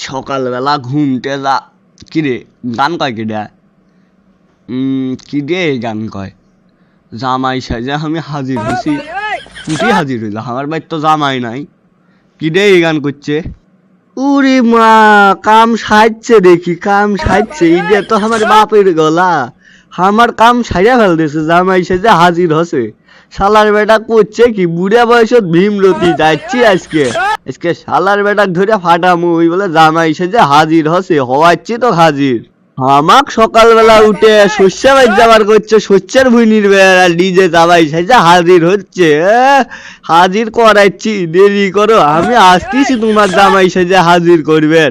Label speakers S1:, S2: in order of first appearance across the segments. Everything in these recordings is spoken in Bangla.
S1: সকালবেলা ঘুমতে যা কিরে গান কয় কিডা উম, কি রে এই গান কয়? জামাই সাজে আমি হাজির হয়েছি কুটি হাজির হইল? আমার বাড়ির তো জামাই নাই। কি রে এই গান করছে? উরে মা কাম সাজছে দেখি কাম সাজছে। ইডে তো আমার বাপের গলা। আমার কাম সাজা ফেল দিছে জামাই সাজে হাজির হসে শালার বেটা করছে কি? বুড়া বয়সত ভীমরতি যাচ্ছি আজকে। আজকে শালার বেটা ধরে ফাটামু ওই বলে জামাই সেজে হাজির হসে, হওয়াচ্ছি তো হাজির। আমাক সকালবেলা উঠে শস্য বাজ যাবার করছে, শস্যের ভুইনির বেড়া ডিজে জামাই সেজে হাজির হচ্ছে হাজির করাচ্ছি, দেরি করো, আমি আসতেছি তোমার জামাই সেজে হাজির করবে।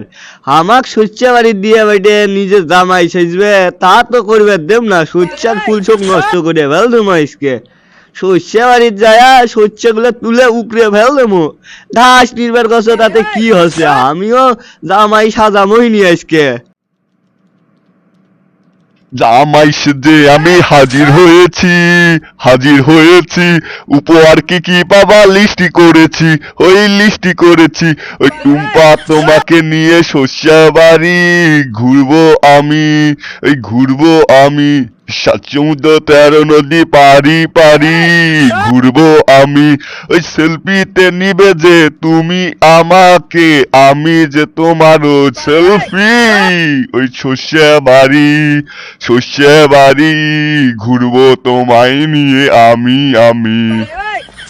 S1: আমাক শস্য বাড়ি দিয়ে বেটে নিজে জামাই সেজবে, তা তো করবে, দেব না, শস্যের ফুল সব নষ্ট করে ফেল তোমাইসকে শস্য বাড়ির যায় শস্যগুলো তুলে উপড়ে ফেল দেবো। ঘাস নির্বার করছ তাতে কি হচ্ছে? আমিও জামাই সাজামই নি আজকে।
S2: জামাই সেজে আমি হাজির হয়েছি হাজির হয়েছি। উপহার কি কি পাবা? লিস্টি করেছি, ওই লিস্টি করেছি। ওই টুম্পা তোমাকে নিয়ে শস্যা বাড়ি ঘুরবো আমি, ওই ঘুরবো আমি। সমুদ্র তেরো নদী পারি পারি ঘুরবো আমি। ওই সেলফিতে নিবে যে তুমি আমাকে, আমি যে তোমারও সেলফি ওই শস্যা বাড়ি শস্যা বাড়ি ঘুরবো তোমায় নিয়ে আমি আমি।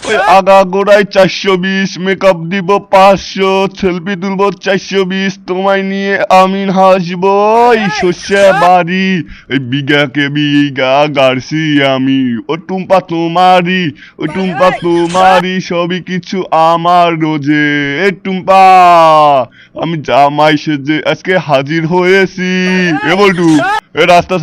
S2: ওই আগা গোড়ায় চারশো বিশ মেকআপ দিব পাঁচশো সেলফি তুলবো চারশো বিশ তোমায় নিয়ে আমি হাসবো। ওই শস্যা বাড়ি ওই বিঘাকে বিঘা গাড়ছি আমি। ও টুম্পা তোমারই ও টুম্পা তোমারই সবই কিছু আমার রোজে। এ টুম্পা আমি জামাই সেজে আজকে হাজির হয়েছি। এ বলটু এ রাস্তা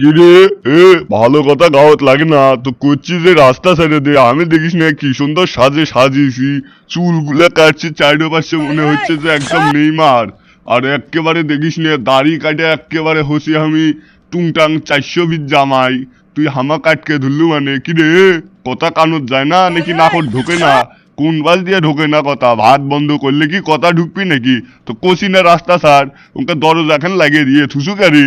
S2: কিরে এ ভালো কথা গাওয়াত লাগে না। তো করছি যে রাস্তা ছেড়ে দে। আমি দেখিস না কি সুন্দর সাজে সাজিয়েছি। চুলগুলো কাটছি চারো পাশে মনে হচ্ছে যে একদম নেইমার। আর একেবারে দেখিস না দাড়ি কাটে একেবারে হসি আমি টুংটাং চারশো বিট জামাই। তুই হামা কাটকে ধরলু মানে? কি রে? কথা কানত যায় না নাকি নাকট ঢোকে না? কোন বাল দিয়ে ঢোকে না কথা? ভাত বন্ধ করলে কি কথা ঢুকবি নাকি? তো কষি না রাস্তা সার ওকে দরজা এখন লাগিয়ে দিয়ে থুসু রে?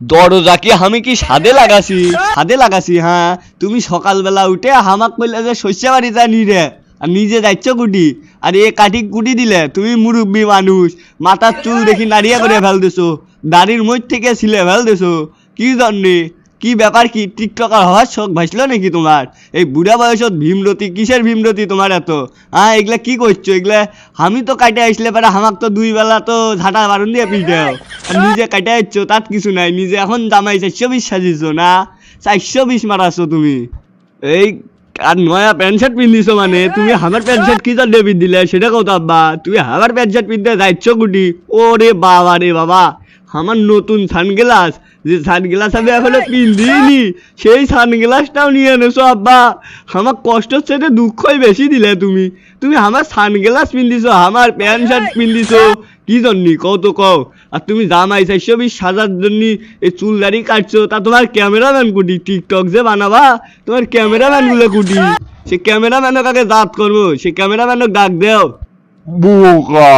S1: দরজা কি আমি কি সাদে লাগাছি? সাদে লাগাছি হ্যাঁ তুমি সকালবেলা উঠে হামাক কইলে যে শস্য বাড়ি জানি রে। আর নিজে যাচ্ছ কুটি। আর এ কাঠি কুটি দিলে তুমি মুরব্বী মানুষ। মাথার চুল দেখি নাড়িয়া করে ফেল দিছো দাড়ির মধ্যে থেকে ছিলে ফেল দিছো কি জন্যে? কি ব্যাপার? কি টিকটকার হওয়ার শখ ভাসলো নাকি তোমার? এই বুড়া বয়সত ভীমরতি, কিসের ভীমরতি তোমার এত? হ্যাঁ এগুলা কি করছ? এগুলা আমি তো কাটে আসলে পারে আমাক তো দুই বেলা তো ঝাঁটা বারণ দিয়ে পিটাও আর নিজে কাটে আসছো তাত কিছু নাই। নিজে এখন জামাই চারশো বিশ সাজিছো না? চারশো বিশ মারাছো তুমি। এই, আর নয়া প্যান্ট শার্ট পিন্ধিছো মানে? তুমি আমার প্যান্ট শার্ট কি জন্য পিন্ধিলে? সেটা কত আব্বা। তুমি আমার প্যান্ট শার্ট পিনতে যাচ্ছ কুটি? ওরে বাবা রে বাবা। আমার নতুন সানগ্লাস। যে সানগ্লাস আমি এখনও পিন্ধিনি, সেই সানগ্লাসটাও নিয়ে এনেছো, আব্বা। আমার কষ্টর সাথে দুঃখই বেশি দিলে তুমি। তুমি আমার সানগ্লাস পিন্ধিছো, আমার প্যান্ট শার্ট পিন্ধিছো। কি জন্যি কও তো কও। আর তুমি জামাই চাইছো বিশ সাজার জন্য এই চুল দাড়ি কাটছো। তা তোমার ক্যামেরাম্যান কুটি, টিকটক যে বানাবা? তোমার ক্যামেরাম্যানগুলো কুটি। সে ক্যামেরাম্যানক আগে জাত করব? সে ক্যামেরাম্যানক ডাক দেও।
S2: বোকা।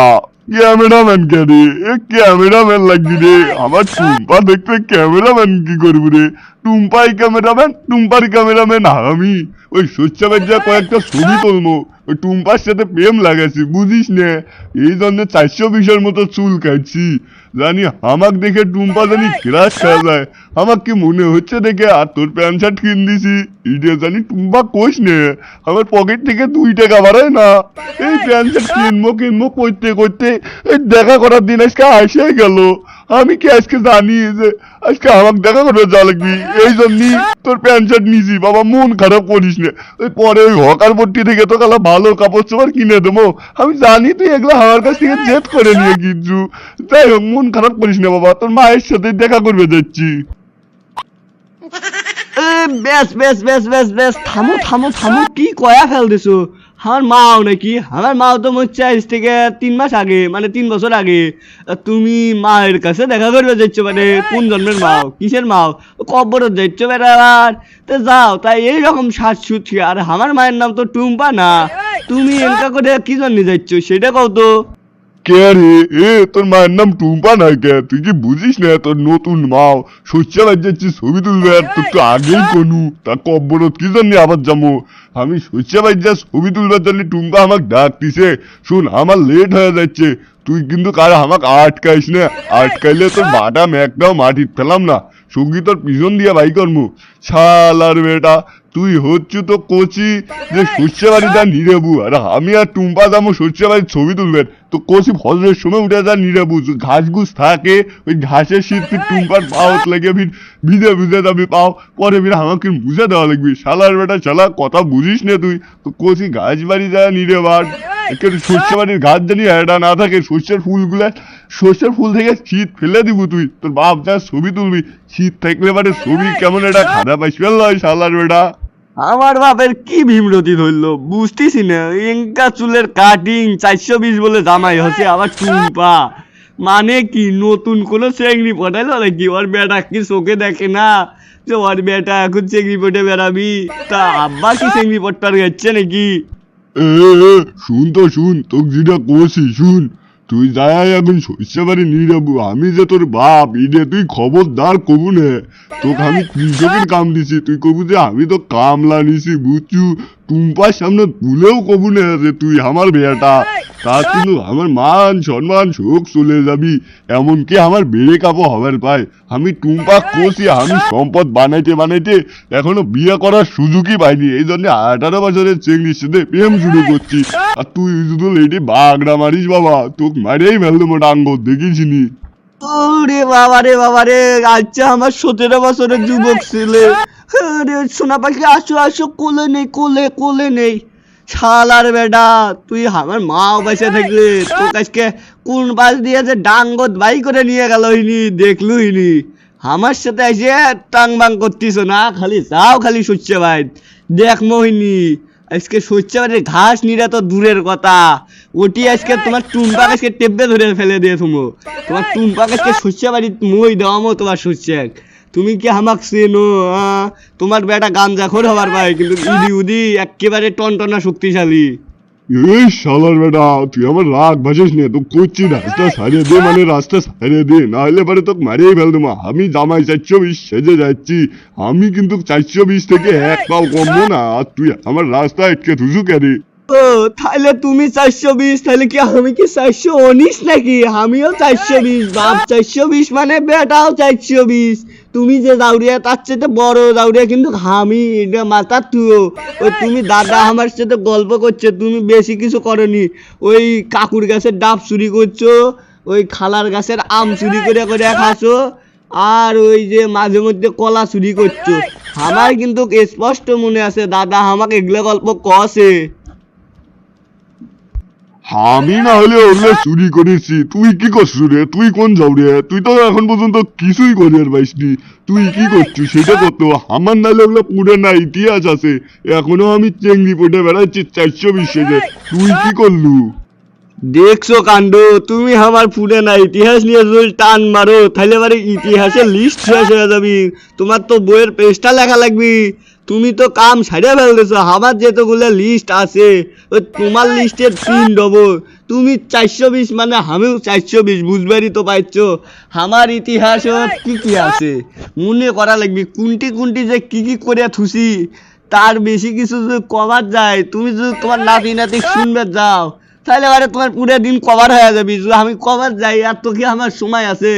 S2: ক্যামেরাম্যান কে রে? এ ক্যামেরাম্যান লাগবি রে। আমার টুম্পা দেখতে ক্যামেরাম্যান কি করবি রে? টুম্পাই ক্যামেরাম্যান, টুম্পার ক্যামেরাম্যান আমি। ওই সোচ্চা বাজ্যা কয়েকটা ছবি তুলবো। ওই টুম্পার সাথে প্রেম লাগাছি বুঝিস না? এই জন্য চারশো বিশের মতো চুল কাটছি। জানি আমাক দেখে টুম্পা জানি ক্রাশ খাওয়া যায়। আমার কি মনে হচ্ছে দেখে? আর তোর প্যান্ট শার্ট কিন দিছি। ইডে জানি টুম্পা কোষ নে? আমার পকেট থেকে দুই টাকা বাড়ায় না। এই প্যান্ট শার্ট কিনবো কিনবো, করতে করতে এই দেখা করার দিন আজকে আসে গেল। আমি কি আজকে জানি যে আজকে আমাকে দেখা করবে যা লাগবি? এই জন্যই তোর প্যান্ট শার্ট নিছি। বাবা, মন খারাপ করিস না। ওই পরে ওই হকার পট্টি থেকে তো কালা ভালো কাপড় চোপড় কিনে দেবো। আমি জানি তুই এগুলো আমার কাছ থেকে জেদ করে নিয়ে কিনছু যাই হোক, মন খারাপ করিস না বাবা। তোর মায়ের সাথে দেখা করবে যাচ্ছি
S1: বেশ বেশ বেশ বেশ বেশ থামো থামো থামো। কি কয়া ফেল দিছো আমার মাও নাকি? আমার মাও তো মরছে আজ থেকে তিন মাস আগে মানে তিন বছর আগে। তুমি মায়ের কাছে দেখা করবে যাচ্ছ মানে কোন জন্মের মাও? কিসের মাও? কবর যাচ্ছ বেড়াবার তো যাও তাই এইরকম সাজ সুচ্ছি আর আমার মায়ের নাম তো টুম্পা না। তুমি এনকা করে কি জন্য যাচ্ছ? সেটা কও তো।
S2: কে রে? এ তোর মায়ের নাম টুম্পা নাই কে তুই কি বুঝিস না তোর নতুন মাও শস্য বাজ্যাচ্ছি ছবি তুলবে। আর তোর তো আগেই কোনু। তা কব্বরত কি জন্য আবার যাব আমি শস্য বাজ্যা ছবি তুলবার জন্য টুম্পা আমাকে ডাকতিছে। শুন আমার লেট হয়ে যাচ্ছে। তুই কিন্তু কার আমাকে আটকাইস না। আটকাইলে তোর বাটা একটাও মাটির ফেলাম না। সঙ্গী তোর পিছন দিয়ে বাই কর্ম। শালার বেটা তুই হচ্ছে তো কোচি যে শস্য বাড়িটা নিরেবু। আর আমি আর টুম্পা দামো শস্য বাড়ির ছবি তুলবেন। তো কোচি ফজরের সময় উঠে যা নিরেবু। ঘাস ঘুষ থাকে ওই ঘাসের শীত ফির টুম্পার পাওত লাগে ফির ভিজে ভিজে যাবি পাও। পরে ফির আমাকে বুঝে দেওয়া লাগবে। শালার বেটা শালা কথা বুঝিস না তুই। তো কোচি ঘাস বাড়ি যা নিরে বার একটু শস্য বাড়ির ঘাস জানি এটা না থাকে শস্যের ফুলগুলো শস্যের ফুল থেকে শীত ফেলে দিব তুই। তোর বাপ যা ছবি তুলবি শীত থাকলে মানে ছবি কেমন এটা পাইস ফেলল শালার বেটা।
S1: আমার বাপের কি ভীমরতি ধরলো বুঝতেছি না এঙ্কা চুলের কাটিং চারশো বিশ বলে জামাই হচ্ছে আবার টুম্পা মানে কি নতুন কোন চেংড়ি পটাইলো নাকি? ওর বেটা কি চোখে দেখে না যে ওর বেটা এখন চেংড়ি পটে বেড়াবি? তা আব্বা কি চেংড়ি পট্টার গেছে নাকি?
S2: শুন তো শুন তোকে যেটা কষি শুন। তুই যাই এখন শস্য বাড়ি নিয়ে যাব আমি যে তোর বাপ ইডে তুই খবরদার কবু নে। তোকে আমি কৃষকের কাম দিছি, তুই কবু যে আমি তো কামলা নিছি, বুঝছু? টুম্পার সামনে তুলেও কবু নে যে তুই আমার বেটা তা কিন্তু আমার মান সম্মান শোক চলে যাবি। এমনকি আমার বেড়ে কাপো হবার পায়। আমি টুম্পা কষি আমি সম্পদ বানাইতে বানাইতে এখনও বিয়ে করার সুযোগই পাইনি। এই জন্য আঠারো বছরের চেংড়ির সাথে প্রেম শুরু করছি। আর তুই শুধু লেটে বাগড়া মারিস বাবা। তোকে মারেই ফেলতো মোটা আঙ্গ দেখিসনি?
S1: ওরে বাবা রে বাবা রে আচ্ছা আমার সতেরো বছরের যুবক ছেলে। আরে সোনা পাখি, আসো আসো, কোলে নেই, কোলে কোলে নেই। শালার বেডা তুই আমার মা বেঁচে থাকলে। তোর কাছকে কোন পাশ দিয়ে যে ডাঙ্গত বাই করে নিয়ে গেল হইনি, দেখলু হইনি। আমার সাথে এসে টাং বাং করতিস না, খালি যাও খালি শস্য ভাই দেখ মোহিনী আজকে শস্য ঘাস নিরা তো দূরের কথা। ওটি আজকে তোমার টুম্পা আজকে টেপে ধরে ফেলে দিয়ে তুমো তোমার টুম্পা আজকে শস্য বাড়ি মই দেওয়ামো তোমার শস্য তুমি কি আমাক চেনো আহ? তোমার বেটা গাঞ্জা খোর হবার পায় কিন্তু ইদি উদি একেবারে টন টনা শক্তিশালী।
S2: এই শালার বেটা তুই আমার রাগ ভাসিস নে তো করছি রাস্তা সারিয়ে দে মানে রাস্তা সারিয়ে দে না হলে পরে তোকে মারিয়ে ফেল দেবো আমি জামাই চারশো বিশ সেজে যাচ্ছি আমি কিন্তু চারশো বিশ থেকে এক পাও কমবো না আর তুই আমার রাস্তা আটকে থুসু কেরে
S1: ও তাহলে তুমি চারশো বিশ তাহলে কি আমি কি চারশো উনিশ নাকি? আমিও চারশো বিশ, বাপ, চারশো বিশ মানে বেটাও চারশো বিশ। তুমি যে দাউরিয়া তার সাথে বড় দাউরিয়া কিন্তু আমি, এটা মাথার তুইও। ওই তুমি দাদা আমার সাথে গল্প করছ, তুমি বেশি কিছু করনি। ওই কাকুর গাছের ডাব চুরি করছ, ওই খালার গাছের আম চুরি করে করে খাচ্ছো আর ওই যে মাঝে মধ্যে কলা চুরি করছ। আমার কিন্তু স্পষ্ট মনে আছে, দাদা আমাকে এগুলো গল্প কছে
S2: আমি না হলে ওগুলো চুরি করেছি। তুই কি করছিস রে? তুই কোন যাও রে তুই তো এখন পর্যন্ত কিছুই করিয়ার পাইসনি তুই কি করছিস? সেটা করতো আমার নাহলে ওগুলো পুরো না ইতিহাস আছে। এখনও আমি চেংড়ি পটে বেড়াচ্ছি চারশো বিশ সেজে তুই কি করলু?
S1: দেখছ কাণ্ড, তুমি আমার ফুটে না ইতিহাস নিয়ে যদি টান মারো। তাহলে এবারে ইতিহাসের লিস্ট শেষ হয়ে যাবি। তোমার তো বইয়ের পেজটা লেখা লাগবি। তুমি তো কাম সারিয়ে ফেলতেছো আমার যেতগুলো লিস্ট আছে ওই তোমার লিস্টের তিন ডবল তুমি চারশো বিশ মানে আমিও চারশো বিশ বুঝবারই তো পাইছ। আমার ইতিহাস কি কি আছে? মনে করা লাগবে কোনটি কোনটি যে কি কি করে থুসি? তার বেশি কিছু যদি কভার যায় তুমি যদি তোমার নাতি নাতি শুনবে যাও। তাহলে আরে তোমার পুরো দিন কভার হয়ে যাবি আমি কভার যাই আর তো কি আমার সময় আছে?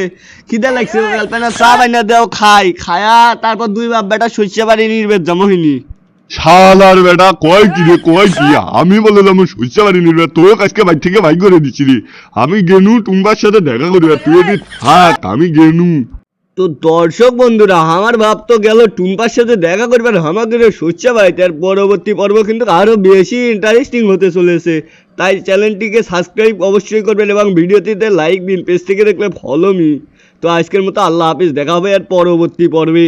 S1: খিদে লাগছে গার্লফ্রেন্ড চা বাইনা দেও খাই। খায়া তারপর দুই বাপ বেটা শস্য বাড়ি নির্বে জমহিনী
S2: শালার বেটা কয় কি রে কয় কি? আমি বললাম শস্য বাড়ি নিবে তোর কাছকে বাইর থেকে বাইক করে দিচ্ছি রে। আমি গেনু টুম্বার সাথে দেখা করি তুই থাক আমি গেনু।
S1: তো দর্শক বন্ধুরা, আমার ভাব তো গেল টুম্পার সাথে দেখা করবার আমাদের শস্য বাড়িতে আর পরবর্তী পর্ব কিন্তু আরও বেশি ইন্টারেস্টিং হতে চলেছে। তাই চ্যানেলটিকে সাবস্ক্রাইব অবশ্যই করবেন এবং ভিডিওটিতে লাইক দিন পেজ থেকে দেখলে ফলো মি তো আজকের মতো আল্লাহ হাফিজ, দেখা হবে আর পরবর্তী পর্বে।